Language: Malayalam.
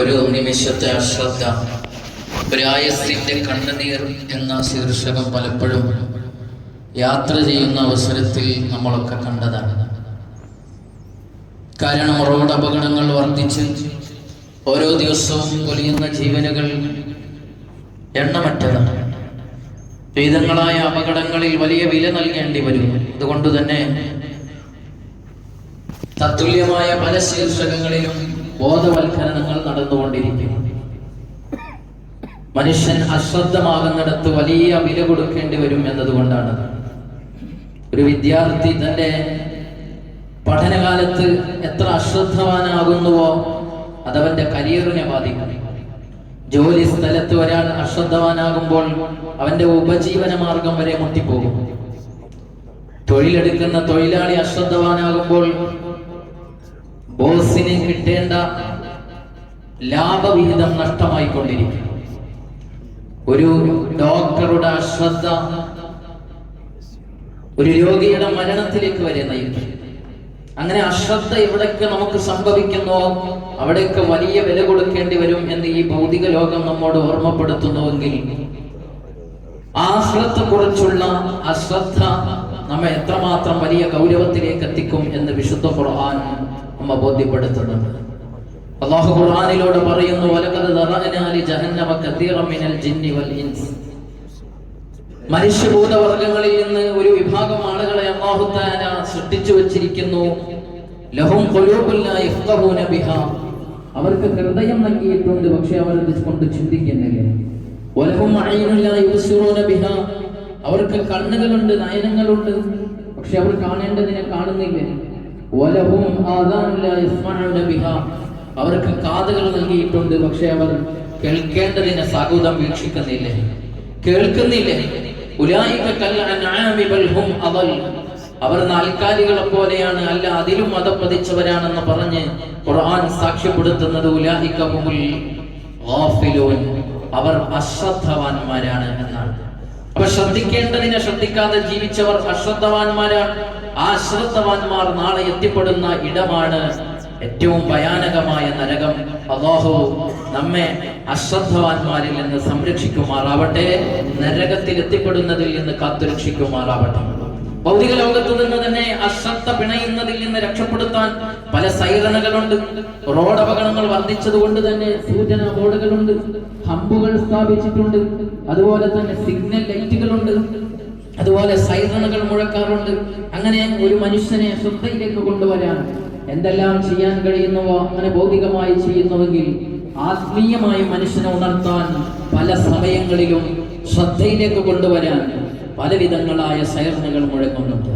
ഒരു നിമിഷത്തെ അശ്രദ്ധ. ഒരായസിന്റെ കണ്ണുനീർ എന്ന ശീർഷകം പലപ്പോഴും യാത്ര ചെയ്യുന്ന അവസരത്തിൽ നമ്മളൊക്കെ കണ്ടതാണ്. കാരണം റോഡ് അപകടങ്ങൾ വർദ്ധിച്ച് ഓരോ ദിവസവും പൊലിയുന്ന ജീവനുകൾ എണ്ണമറ്റതാണ്. വിവിധങ്ങളായ അപകടങ്ങളിൽ വലിയ വില നൽകേണ്ടി വരും. അതുകൊണ്ട് തന്നെ തത്തുല്യമായ പല ശീർഷകങ്ങളിലും ബോധവൽക്കരണങ്ങൾ നടന്നുകൊണ്ടിരിക്കുന്നു മനുഷ്യൻ അശ്രദ്ധമാകുന്നിടത്ത് വലിയ വില കൊടുക്കേണ്ടി വരും എന്നതുകൊണ്ടാണ്. ഒരു വിദ്യാർത്ഥി തന്റെ പഠനകാലത്ത് എത്ര അശ്രദ്ധവാനാകുന്നുവോ അതവന്റെ കരിയറിനെ ബാധിക്കും. ജോലി സ്ഥലത്ത് ഒരാൾ അശ്രദ്ധവാനാകുമ്പോൾ അവന്റെ ഉപജീവന മാർഗം വരെ മുട്ടിപ്പോകും. തൊഴിലെടുക്കുന്ന തൊഴിലാളി അശ്രദ്ധവാനാകുമ്പോൾ ബോസിന് കിട്ടേണ്ട ലാഭവിഹിതം നഷ്ടമായിക്കൊണ്ടിരിക്കും ഒരു ഡോക്ടറുടെ അശ്രദ്ധ ഒരു രോഗിയുടെ മരണത്തിലേക്ക് വരെ നയിക്കും. അങ്ങനെ അശ്രദ്ധ എവിടൊക്കെ നമുക്ക് സംഭവിക്കുന്നോ അവിടെയൊക്കെ വലിയ വില കൊടുക്കേണ്ടി വരും എന്ന് ഈ ഭൗതിക ലോകം നമ്മോട് ഓർമ്മപ്പെടുത്തുന്നുവെങ്കിൽ ആഹ്ലത്തെ കുറിച്ചുള്ള അശ്രദ്ധ നമ്മെ എത്രമാത്രം വലിയ ഗൗരവത്തിലേക്ക് എത്തിക്കും എന്ന് വിശുദ്ധ ഖുർആൻ നമ്മ ബോധ്യപ്പെടുത്തുന്നുണ്ട് അള്ളാഹു ഖുർആനിലൂടെ പറയുന്നു വലക്കത് ജഹന്നമ കതീറൻ മിനൽ ജിന്നി വൽ ഇൻസ്. മനുഷ്യഭൂതവർഗങ്ങളിൽ നിന്ന് ഒരു വിഭാഗം ആളുകളെ അള്ളാഹു തആല സൃഷ്ടിച്ചു വച്ചിരിക്കുന്നു. ലഹും ബിഹാ. അവർക്ക് ഹൃദയം നൽകിയിട്ടുണ്ട് പക്ഷെ അവർ ഇത് കൊണ്ട് ചിന്തിക്കുന്നില്ല. യുബ്സിറൂന ബിഹാ. അവർക്ക് കണ്ണുകളുണ്ട് നയനങ്ങളുണ്ട് പക്ഷെ അവർ കാണേണ്ടതിനെ കാണുന്നില്ല. അവർക്ക് കാതുകൾ നൽകിയിട്ടുണ്ട് പക്ഷെ അവർ കേൾക്കേണ്ടതിനെ സകൂതം വീക്ഷിക്കുന്നില്ല. കേൾക്കുന്നില്ല. അവർ നാൽക്കാലികളെ പോലെയാണ് അല്ല അതിലും മതപ്പതിച്ചവരാണെന്ന് പറഞ്ഞ് ഖുർആൻ സാക്ഷ്യപ്പെടുത്തുന്നത് അവർ അശ്രദ്ധവാന്മാരാണ് എന്നാണ്. അപ്പൊ ശ്രദ്ധിക്കേണ്ടതിനെ ശ്രദ്ധിക്കാതെ ജീവിച്ചവർ അശ്രദ്ധവാന്മാരാണ് ആ ശ്രദ്ധവാന്മാർ നാളെ എത്തിപ്പെടുന്ന ഇടമാണ് ഏറ്റവും ഭയാനകമായ നരകം. അള്ളാഹു നമ്മെ അശ്രദ്ധവാന്മാരിൽ നിന്ന് സംരക്ഷിക്കുമാറാവട്ടെ നരകത്തിൽ എത്തിപ്പെടുന്നതിൽ നിന്ന് കാത്തുരക്ഷിക്കുമാറാവട്ടെ. ഭൗതിക ലോകത്ത് നിന്ന് തന്നെ അശ്രദ്ധ പിണയുന്നതിൽ നിന്ന് രക്ഷപ്പെടുത്താൻ പല സൈറനകളുണ്ട് റോഡ് അപകടങ്ങൾ വർദ്ധിച്ചതുകൊണ്ട് തന്നെ സൂചന ബോർഡുകളുണ്ട്. ഹമ്പുകൾ സ്ഥാപിച്ചിട്ടുണ്ട്. അതുപോലെ തന്നെ സിഗ്നൽ ലൈറ്റുകളുണ്ട്. അതുപോലെ സൈറണുകൾ മുഴക്കാറുണ്ട്. അങ്ങനെ ഒരു മനുഷ്യനെ ശ്രദ്ധയിലേക്ക് കൊണ്ടുവരാൻ എന്തെല്ലാം ചെയ്യാൻ കഴിയുന്നവോ അങ്ങനെ ഭൗതികമായി ചെയ്യുന്നുവെങ്കിൽ ആത്മീയമായി മനുഷ്യനെ ഉണർത്താൻ പല സമയങ്ങളിലും ശ്രദ്ധയിലേക്ക് കൊണ്ടുവരാൻ പലവിധങ്ങളായ സൈറണുകൾ മുഴങ്ങുന്നുണ്ട്.